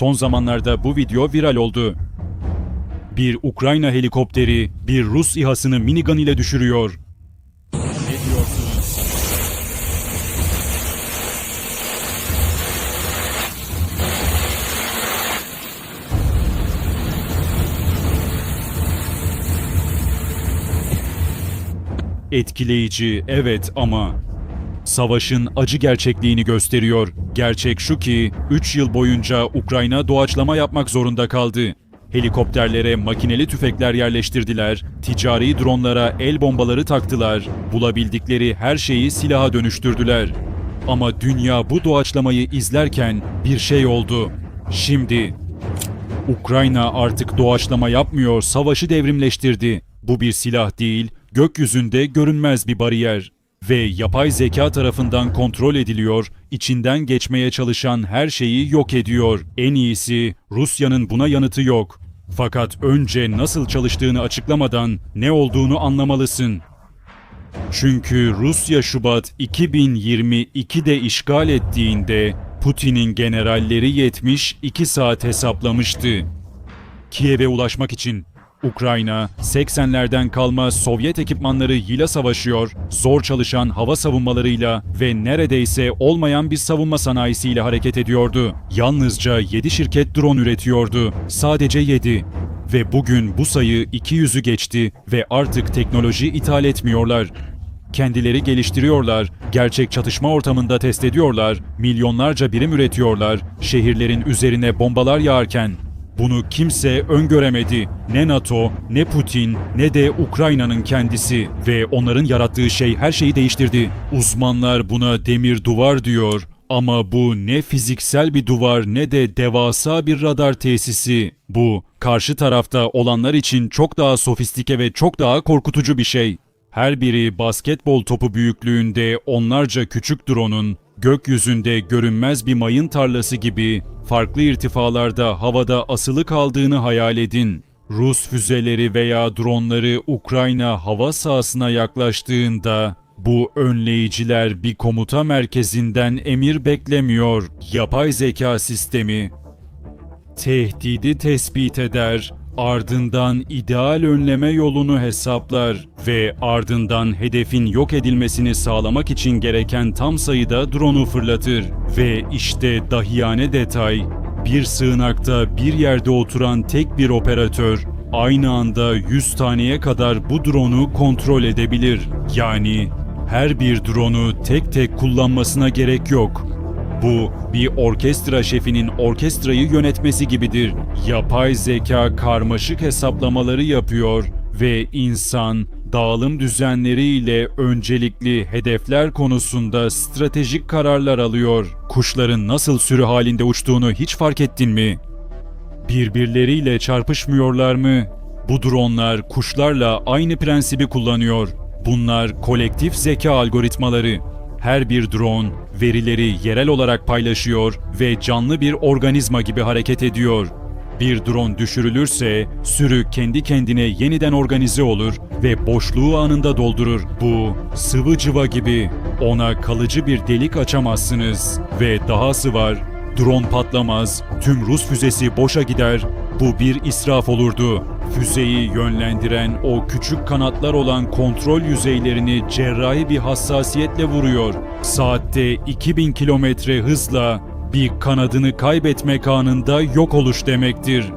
Son zamanlarda bu video viral oldu. Bir Ukrayna helikopteri bir Rus İHA'sını minigun ile düşürüyor. Etkileyici, evet ama savaşın acı gerçekliğini gösteriyor. Gerçek şu ki 3 yıl boyunca Ukrayna doğaçlama yapmak zorunda kaldı. Helikopterlere makineli tüfekler yerleştirdiler, ticari dronlara el bombaları taktılar, bulabildikleri her şeyi silaha dönüştürdüler. Ama dünya bu doğaçlamayı izlerken bir şey oldu. Şimdi Ukrayna artık doğaçlama yapmıyor, savaşı devrimleştirdi. Bu bir silah değil, gökyüzünde görünmez bir bariyer ve yapay zeka tarafından kontrol ediliyor, içinden geçmeye çalışan her şeyi yok ediyor. En iyisi Rusya'nın buna yanıtı yok. Fakat önce nasıl çalıştığını açıklamadan ne olduğunu anlamalısın. Çünkü Rusya Şubat 2022'de işgal ettiğinde Putin'in generalleri 72 saat hesaplamıştı. Kiev'e ulaşmak için Ukrayna 80'lerden kalma Sovyet ekipmanlarıyla savaşıyor, zor çalışan hava savunmalarıyla ve neredeyse olmayan bir savunma sanayisiyle hareket ediyordu. Yalnızca 7 şirket drone üretiyordu. Sadece 7. Ve bugün bu sayı 200'ü geçti ve artık teknoloji ithal etmiyorlar. Kendileri geliştiriyorlar, gerçek çatışma ortamında test ediyorlar, milyonlarca birim üretiyorlar, şehirlerin üzerine bombalar yağarken bunu kimse öngöremedi. Ne NATO, ne Putin, ne de Ukrayna'nın kendisi ve onların yarattığı şey her şeyi değiştirdi. Uzmanlar buna demir duvar diyor ama bu ne fiziksel bir duvar ne de devasa bir radar tesisi. Bu karşı tarafta olanlar için çok daha sofistike ve çok daha korkutucu bir şey. Her biri basketbol topu büyüklüğünde onlarca küçük drone'un gökyüzünde görünmez bir mayın tarlası gibi farklı irtifalarda havada asılı kaldığını hayal edin. Rus füzeleri veya dronları Ukrayna hava sahasına yaklaştığında bu önleyiciler bir komuta merkezinden emir beklemiyor. Yapay zeka sistemi tehdidi tespit eder, ardından ideal önleme yolunu hesaplar ve ardından hedefin yok edilmesini sağlamak için gereken tam sayıda drone'u fırlatır. Ve işte dahiyane detay, bir sığınakta bir yerde oturan tek bir operatör aynı anda 100 taneye kadar bu drone'u kontrol edebilir. Yani her bir drone'u tek tek kullanmasına gerek yok. Bu bir orkestra şefinin orkestrayı yönetmesi gibidir. Yapay zeka karmaşık hesaplamaları yapıyor ve insan dağılım düzenleriyle öncelikli hedefler konusunda stratejik kararlar alıyor. Kuşların nasıl sürü halinde uçtuğunu hiç fark ettin mi? Birbirleriyle çarpışmıyorlar mı? Bu dronlar kuşlarla aynı prensibi kullanıyor. Bunlar kolektif zeka algoritmaları. Her bir drone verileri yerel olarak paylaşıyor ve canlı bir organizma gibi hareket ediyor. Bir drone düşürülürse sürü kendi kendine yeniden organize olur ve boşluğu anında doldurur. Bu sıvı cıva gibi. Ona kalıcı bir delik açamazsınız ve dahası var. Drone patlamaz, tüm Rus füzesi boşa gider. Bu bir israf olurdu. Füzeyi yönlendiren o küçük kanatlar olan kontrol yüzeylerini cerrahi bir hassasiyetle vuruyor. Saatte 2000 kilometre hızla bir kanadını kaybetmek anında yok oluş demektir.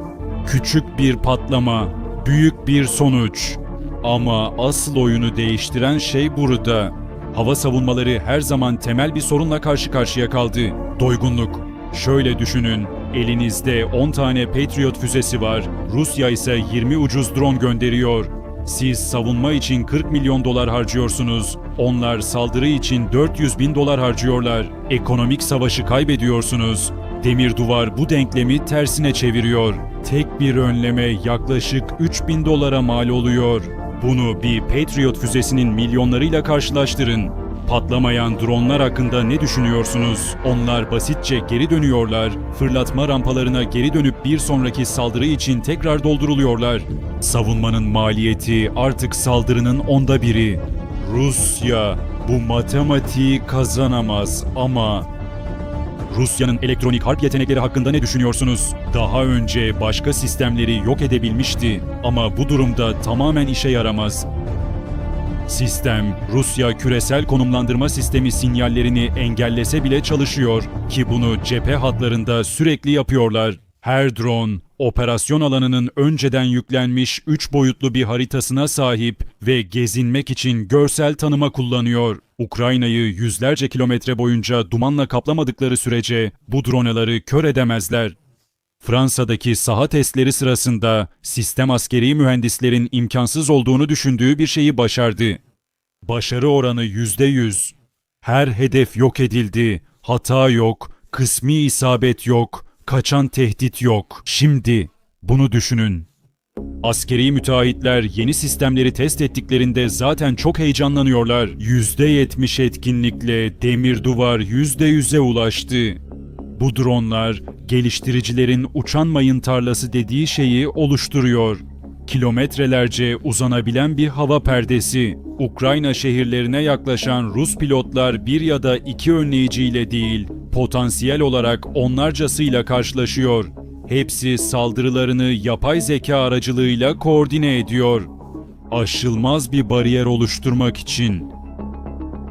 Küçük bir patlama, büyük bir sonuç. Ama asıl oyunu değiştiren şey burada. Hava savunmaları her zaman temel bir sorunla karşı karşıya kaldı. Doygunluk. Şöyle düşünün, elinizde 10 tane Patriot füzesi var, Rusya ise 20 ucuz drone gönderiyor. Siz savunma için 40 milyon dolar harcıyorsunuz, onlar saldırı için 400 bin dolar harcıyorlar. Ekonomik savaşı kaybediyorsunuz. Demir duvar bu denklemi tersine çeviriyor. Tek bir önleme yaklaşık 3000 dolara mal oluyor. Bunu bir Patriot füzesinin milyonlarıyla karşılaştırın. Patlamayan dronlar hakkında ne düşünüyorsunuz? Onlar basitçe geri dönüyorlar, fırlatma rampalarına geri dönüp bir sonraki saldırı için tekrar dolduruluyorlar. Savunmanın maliyeti artık saldırının onda biri. Rusya bu matematiği kazanamaz ama Rusya'nın elektronik harp yetenekleri hakkında ne düşünüyorsunuz? Daha önce başka sistemleri yok edebilmişti ama bu durumda tamamen işe yaramaz. Sistem, Rusya küresel konumlandırma sistemi sinyallerini engellese bile çalışıyor ki bunu cephe hatlarında sürekli yapıyorlar. Her drone, operasyon alanının önceden yüklenmiş 3 boyutlu bir haritasına sahip ve gezinmek için görsel tanıma kullanıyor. Ukrayna'yı yüzlerce kilometre boyunca dumanla kaplamadıkları sürece bu droneları kör edemezler. Fransa'daki saha testleri sırasında sistem askeri mühendislerin imkansız olduğunu düşündüğü bir şeyi başardı. Başarı oranı %100. Her hedef yok edildi. Hata yok, kısmi isabet yok, kaçan tehdit yok. Şimdi bunu düşünün. Askeri müteahhitler yeni sistemleri test ettiklerinde zaten çok heyecanlanıyorlar. %70 etkinlikle demir duvar %100'e ulaştı. Bu dronlar geliştiricilerin uçan mayın tarlası dediği şeyi oluşturuyor. Kilometrelerce uzanabilen bir hava perdesi. Ukrayna şehirlerine yaklaşan Rus pilotlar bir ya da iki önleyiciyle değil, potansiyel olarak onlarcasıyla karşılaşıyor. Hepsi saldırılarını yapay zeka aracılığıyla koordine ediyor. Aşılmaz bir bariyer oluşturmak için.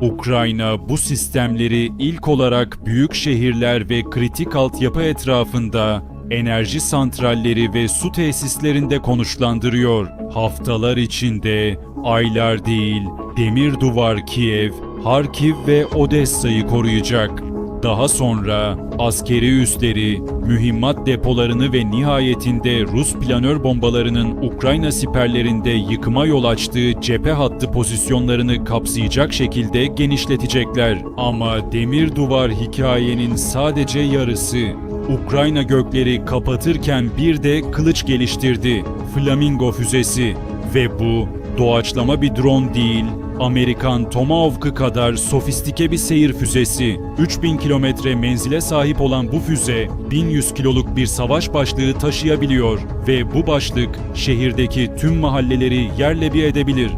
Ukrayna bu sistemleri ilk olarak büyük şehirler ve kritik altyapı etrafında enerji santralleri ve su tesislerinde konuşlandırıyor. Haftalar içinde, aylar değil, demir duvar Kiev, Harkiv ve Odessa'yı koruyacak. Daha sonra askeri üsleri, mühimmat depolarını ve nihayetinde Rus planör bombalarının Ukrayna siperlerinde yıkıma yol açtığı cephe hattı pozisyonlarını kapsayacak şekilde genişletecekler. Ama demir duvar hikayenin sadece yarısı. Ukrayna gökleri kapatırken bir de kılıç geliştirdi. Flamingo füzesi. Ve bu doğaçlama bir drone değil, Amerikan Tomahawk'ı kadar sofistike bir seyir füzesi. 3000 kilometre menzile sahip olan bu füze 1100 kiloluk bir savaş başlığı taşıyabiliyor ve bu başlık şehirdeki tüm mahalleleri yerle bir edebilir.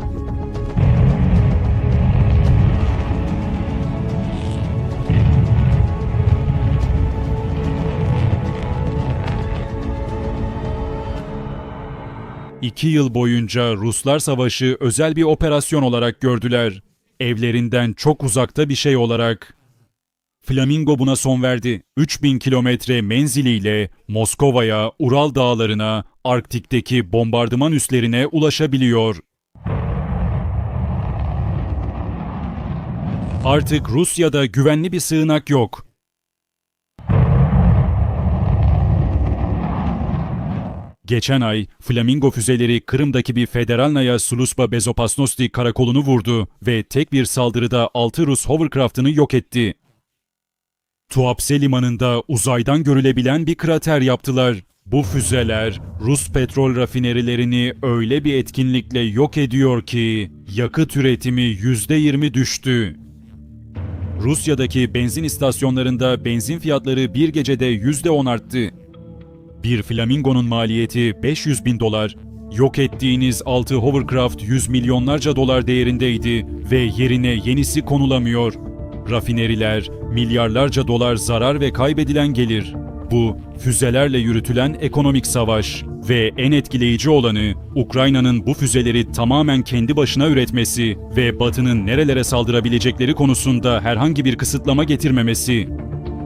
İki yıl boyunca Ruslar Savaşı özel bir operasyon olarak gördüler. Evlerinden çok uzakta bir şey olarak. Flamingo buna son verdi. 3000 kilometre menziliyle Moskova'ya, Ural dağlarına, Arktik'teki bombardıman üslerine ulaşabiliyor. Artık Rusya'da güvenli bir sığınak yok. Geçen ay Flamingo füzeleri Kırım'daki bir Federalnaya Služba Bezopasnosti karakolunu vurdu ve tek bir saldırıda 6 Rus hovercraft'ını yok etti. Tuapse limanında uzaydan görülebilen bir krater yaptılar. Bu füzeler Rus petrol rafinerilerini öyle bir etkinlikle yok ediyor ki yakıt üretimi %20 düştü. Rusya'daki benzin istasyonlarında benzin fiyatları bir gecede %10 arttı. Bir flamingonun maliyeti 500 bin dolar, yok ettiğiniz 6 hovercraft 100 milyonlarca dolar değerindeydi ve yerine yenisi konulamıyor. Rafineriler, milyarlarca dolar zarar ve kaybedilen gelir. Bu, füzelerle yürütülen ekonomik savaş ve en etkileyici olanı Ukrayna'nın bu füzeleri tamamen kendi başına üretmesi ve Batı'nın nerelere saldırabilecekleri konusunda herhangi bir kısıtlama getirmemesi.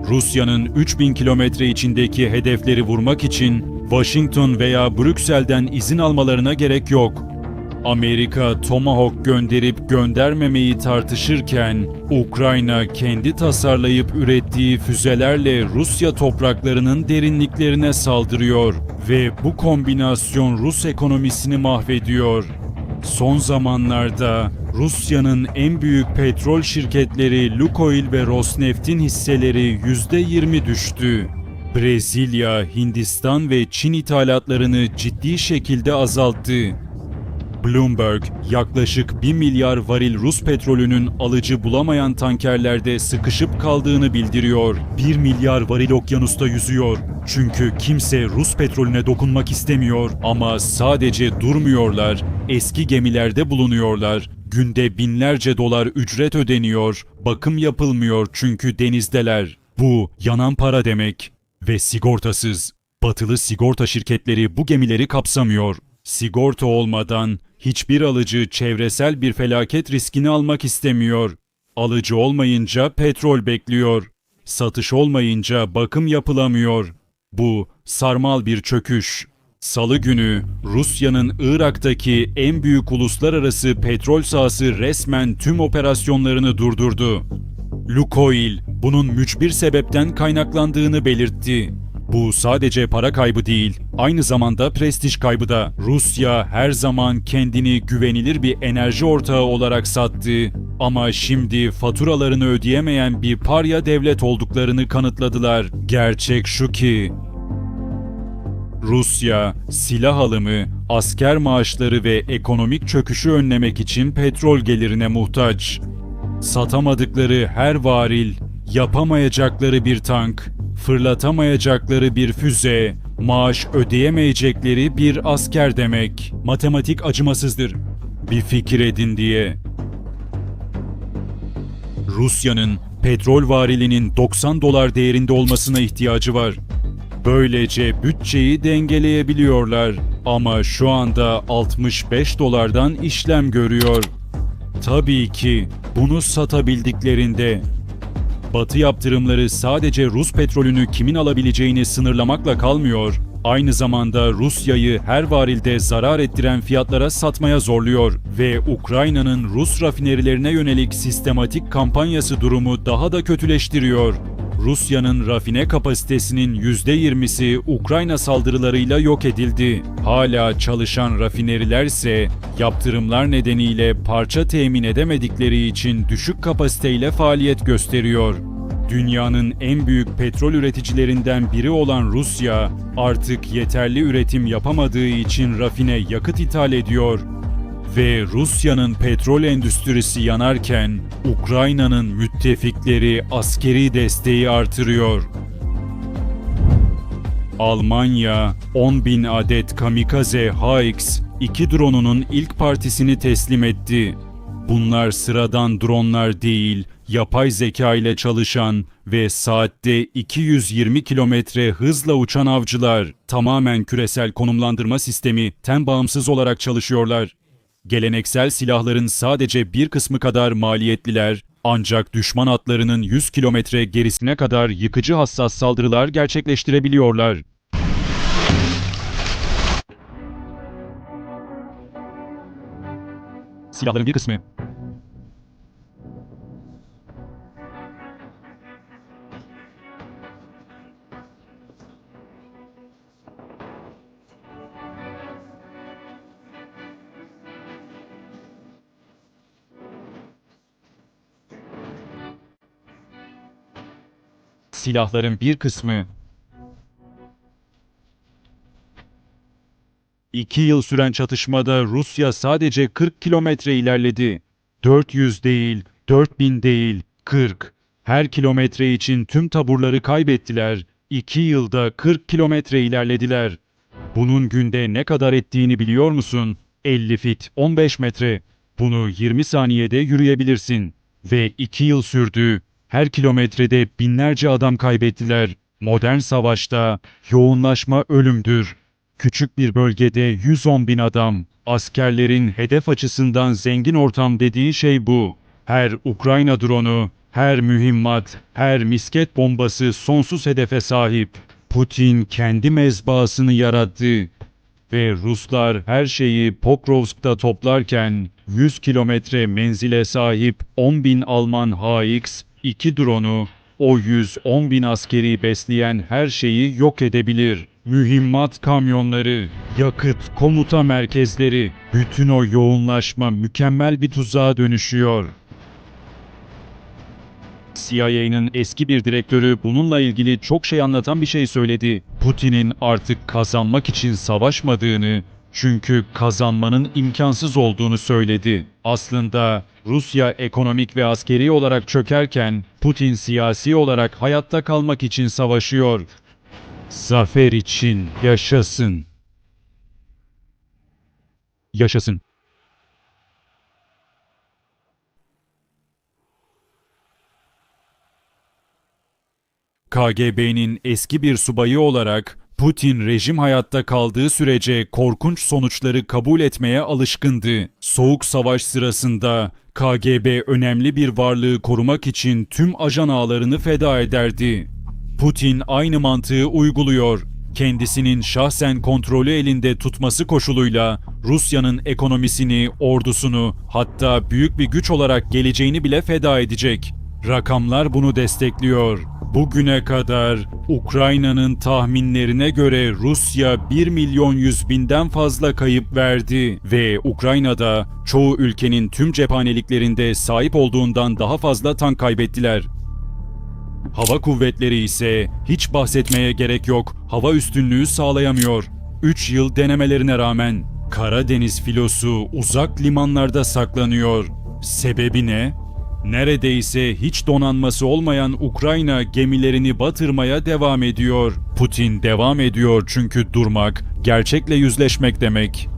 Rusya'nın 3000 kilometre içindeki hedefleri vurmak için Washington veya Brüksel'den izin almalarına gerek yok. Amerika Tomahawk gönderip göndermemeyi tartışırken Ukrayna kendi tasarlayıp ürettiği füzelerle Rusya topraklarının derinliklerine saldırıyor ve bu kombinasyon Rus ekonomisini mahvediyor. Son zamanlarda Rusya'nın en büyük petrol şirketleri Lukoil ve Rosneft'in hisseleri %20 düştü. Brezilya, Hindistan ve Çin ithalatlarını ciddi şekilde azalttı. Bloomberg, yaklaşık 1 milyar varil Rus petrolünün alıcı bulamayan tankerlerde sıkışıp kaldığını bildiriyor. 1 milyar varil okyanusta yüzüyor. Çünkü kimse Rus petrolüne dokunmak istemiyor ama sadece durmuyorlar. Eski gemilerde bulunuyorlar. Günde binlerce dolar ücret ödeniyor. Bakım yapılmıyor çünkü denizdeler. Bu yanan para demek ve sigortasız. Batılı sigorta şirketleri bu gemileri kapsamıyor. Sigorta olmadan hiçbir alıcı çevresel bir felaket riskini almak istemiyor. Alıcı olmayınca petrol bekliyor. Satış olmayınca bakım yapılamıyor. Bu sarmal bir çöküş. Salı günü Rusya'nın Irak'taki en büyük uluslararası petrol sahası resmen tüm operasyonlarını durdurdu. Lukoil bunun mücbir sebepten kaynaklandığını belirtti. Bu sadece para kaybı değil, aynı zamanda prestij kaybı da. Rusya her zaman kendini güvenilir bir enerji ortağı olarak sattı. Ama şimdi faturalarını ödeyemeyen bir parya devlet olduklarını kanıtladılar. Gerçek şu ki Rusya, silah alımı, asker maaşları ve ekonomik çöküşü önlemek için petrol gelirine muhtaç. Satamadıkları her varil, yapamayacakları bir tank, fırlatamayacakları bir füze, maaş ödeyemeyecekleri bir asker demek. Matematik acımasızdır. Bir fikir edin diye. Rusya'nın petrol varilinin 90 dolar değerinde olmasına ihtiyacı var. Böylece bütçeyi dengeleyebiliyorlar ama şu anda 65 dolardan işlem görüyor. Tabii ki bunu satabildiklerinde Batı yaptırımları sadece Rus petrolünü kimin alabileceğini sınırlamakla kalmıyor, aynı zamanda Rusya'yı her varilde zarar ettiren fiyatlara satmaya zorluyor ve Ukrayna'nın Rus rafinerilerine yönelik sistematik kampanyası durumu daha da kötüleştiriyor. Rusya'nın rafine kapasitesinin %20'si Ukrayna saldırılarıyla yok edildi. Hala çalışan rafineriler ise yaptırımlar nedeniyle parça temin edemedikleri için düşük kapasiteyle faaliyet gösteriyor. Dünyanın en büyük petrol üreticilerinden biri olan Rusya artık yeterli üretim yapamadığı için rafine yakıt ithal ediyor ve Rusya'nın petrol endüstrisi yanarken Ukrayna'nın müttefikleri askeri desteği artırıyor. Almanya 10 bin adet kamikaze HX-2 dronunun ilk partisini teslim etti. Bunlar sıradan dronlar değil, yapay zeka ile çalışan ve saatte 220 kilometre hızla uçan avcılar. Tamamen küresel konumlandırma sistemi ten bağımsız olarak çalışıyorlar. Geleneksel silahların sadece bir kısmı kadar maliyetliler, ancak düşman atlarının 100 kilometre gerisine kadar yıkıcı hassas saldırılar gerçekleştirebiliyorlar. Silahların bir kısmı silahların bir kısmı İki yıl süren çatışmada Rusya sadece 40 kilometre ilerledi. 400 değil, 4000 değil, 40. Her kilometre için tüm taburları kaybettiler. İki yılda 40 kilometre ilerlediler. Bunun günde ne kadar ettiğini biliyor musun? 50 fit, 15 metre. Bunu 20 saniyede yürüyebilirsin. Ve 2 yıl sürdü. Her kilometrede binlerce adam kaybettiler. Modern savaşta yoğunlaşma ölümdür. Küçük bir bölgede 110 bin adam. Askerlerin hedef açısından zengin ortam dediği şey bu. Her Ukrayna dronu, her mühimmat, her misket bombası sonsuz hedefe sahip. Putin kendi mezbahasını yarattı ve Ruslar her şeyi Pokrovsk'ta toplarken 100 kilometre menzile sahip 10 bin Alman HX, 2 dronu, o 110 bin askeri besleyen her şeyi yok edebilir. Mühimmat kamyonları, yakıt, komuta merkezleri, bütün o yoğunlaşma mükemmel bir tuzağa dönüşüyor. CIA'nın eski bir direktörü bununla ilgili çok şey anlatan bir şey söyledi. Putin'in artık kazanmak için savaşmadığını, çünkü kazanmanın imkansız olduğunu söyledi. Aslında Rusya ekonomik ve askeri olarak çökerken Putin siyasi olarak hayatta kalmak için savaşıyor. Zafer için yaşasın. Yaşasın. KGB'nin eski bir subayı olarak Putin rejim hayatta kaldığı sürece korkunç sonuçları kabul etmeye alışkındı. Soğuk savaş sırasında KGB önemli bir varlığı korumak için tüm ajan ağlarını feda ederdi. Putin aynı mantığı uyguluyor. Kendisinin şahsen kontrolü elinde tutması koşuluyla Rusya'nın ekonomisini, ordusunu hatta büyük bir güç olarak geleceğini bile feda edecek. Rakamlar bunu destekliyor. Bugüne kadar Ukrayna'nın tahminlerine göre Rusya 1 milyon 100 binden fazla kayıp verdi ve Ukrayna'da çoğu ülkenin tüm cephaneliklerinde sahip olduğundan daha fazla tank kaybettiler. Hava kuvvetleri ise hiç bahsetmeye gerek yok, hava üstünlüğü sağlayamıyor. 3 yıl denemelerine rağmen Karadeniz filosu uzak limanlarda saklanıyor. Sebebi ne? Neredeyse hiç donanması olmayan Ukrayna gemilerini batırmaya devam ediyor. Putin devam ediyor çünkü durmak, gerçekle yüzleşmek demek.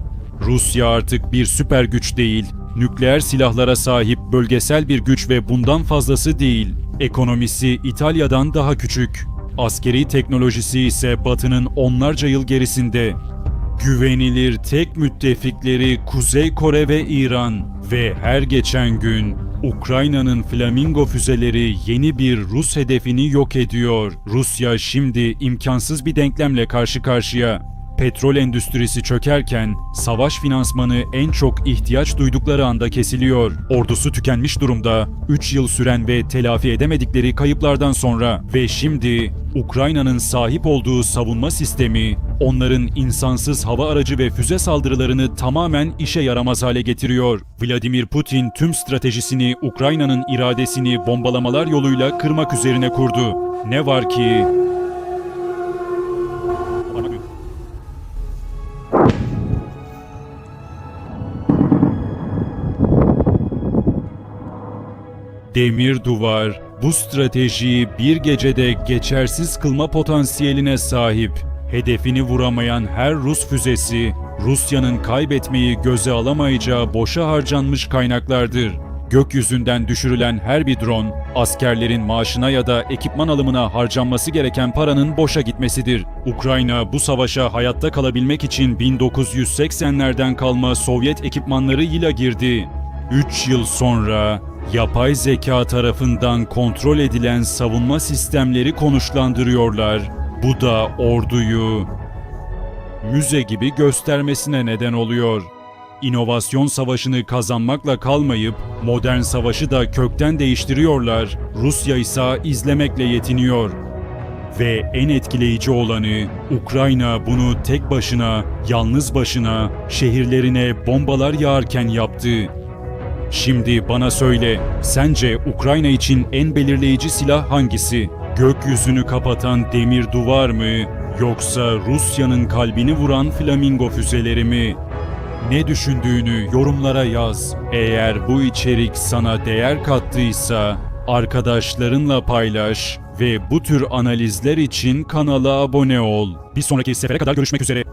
Rusya artık bir süper güç değil, nükleer silahlara sahip bölgesel bir güç ve bundan fazlası değil. Ekonomisi İtalya'dan daha küçük. Askeri teknolojisi ise Batı'nın onlarca yıl gerisinde. Güvenilir tek müttefikleri Kuzey Kore ve İran ve her geçen gün Ukrayna'nın Flamingo füzeleri yeni bir Rus hedefini yok ediyor. Rusya şimdi imkansız bir denklemle karşı karşıya. Petrol endüstrisi çökerken savaş finansmanı en çok ihtiyaç duydukları anda kesiliyor. Ordusu tükenmiş durumda. 3 yıl süren ve telafi edemedikleri kayıplardan sonra ve şimdi Ukrayna'nın sahip olduğu savunma sistemi onların insansız hava aracı ve füze saldırılarını tamamen işe yaramaz hale getiriyor. Vladimir Putin tüm stratejisini Ukrayna'nın iradesini bombalamalar yoluyla kırmak üzerine kurdu. Ne var ki Demir duvar bu stratejiyi bir gecede geçersiz kılma potansiyeline sahip. Hedefini vuramayan her Rus füzesi, Rusya'nın kaybetmeyi göze alamayacağı boşa harcanmış kaynaklardır. Gökyüzünden düşürülen her bir drone, askerlerin maaşına ya da ekipman alımına harcanması gereken paranın boşa gitmesidir. Ukrayna bu savaşa hayatta kalabilmek için 1980'lerden kalma Sovyet ekipmanlarıyla girdi. 3 yıl sonra yapay zeka tarafından kontrol edilen savunma sistemleri konuşlandırıyorlar. Bu da orduyu müze gibi göstermesine neden oluyor. İnovasyon savaşını kazanmakla kalmayıp modern savaşı da kökten değiştiriyorlar. Rusya ise izlemekle yetiniyor. Ve en etkileyici olanı Ukrayna bunu tek başına, yalnız başına şehirlerine bombalar yağarken yaptı. Şimdi bana söyle, sence Ukrayna için en belirleyici silah hangisi? Gökyüzünü kapatan demir duvar mı? Yoksa Rusya'nın kalbini vuran flamingo füzeleri mi? Ne düşündüğünü yorumlara yaz. Eğer bu içerik sana değer kattıysa arkadaşlarınla paylaş ve bu tür analizler için kanala abone ol. Bir sonraki sefere kadar görüşmek üzere.